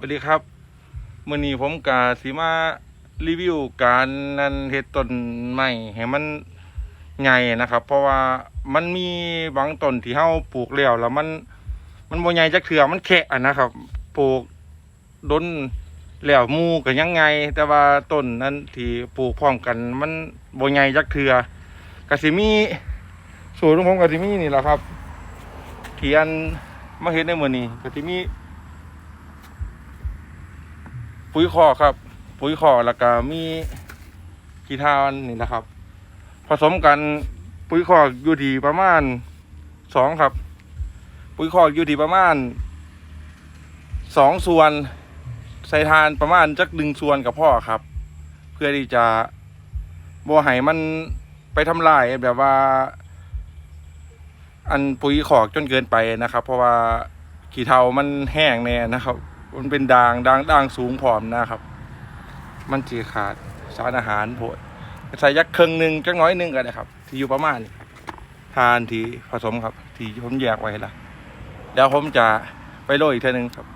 สวัสดีครับมื่อนี้ผมกาสีมารีวิวการนันเฮ็ดต้นไม้ให้มันใหญ่นะครับ เพราะว่ามันมีบางต้นที่เฮาปลูกแล้วแล้วมัน มันบ่ใหญ่จักเทื่อมันแค่ะนะครับ ปลูกดนแล้วมู่ก็ยังไง แต่ว่าต้นนั้นที่ปลูกพร้อมกัน มันบ่ใหญ่จักเทื่อก็สิมีสูตรของผมก็สิมีนี่แหละครับที่อันมาเฮ็ดในมื้อนี้ก็สิมี ปุ๋ยคอกครับ ปุ๋ยคอกแล้วก็มีกีทานนี่นะครับ ผสมกันปุ๋ยคอกอยู่ที่ประมาณสองครับ ปุ๋ยคอกอยู่ที่ประมาณสองส่วนใส่ทานประมาณจักหนึ่งส่วนกับพ่อครับ เพื่อที่จะบัวไห้มันไปทำลายแบบว่า อันปุ๋ยขอกจนเกินไปนะครับ เพราะว่าขี้เทามันแห้งแน่นะครับ มันเป็นด่างด่างด่างสูงผอมนะครับ มันจีขาดสารอาหารโผดใส่ยักครึ่งหนึ่งจักน้อยหนึ่งก็ได้ครับ ที่อยู่ประมาณนี้ทานที่ผสมครับ ที่ผมแยกไว้ละแล้วผมจะไปโรยอีกเท่านึงครับ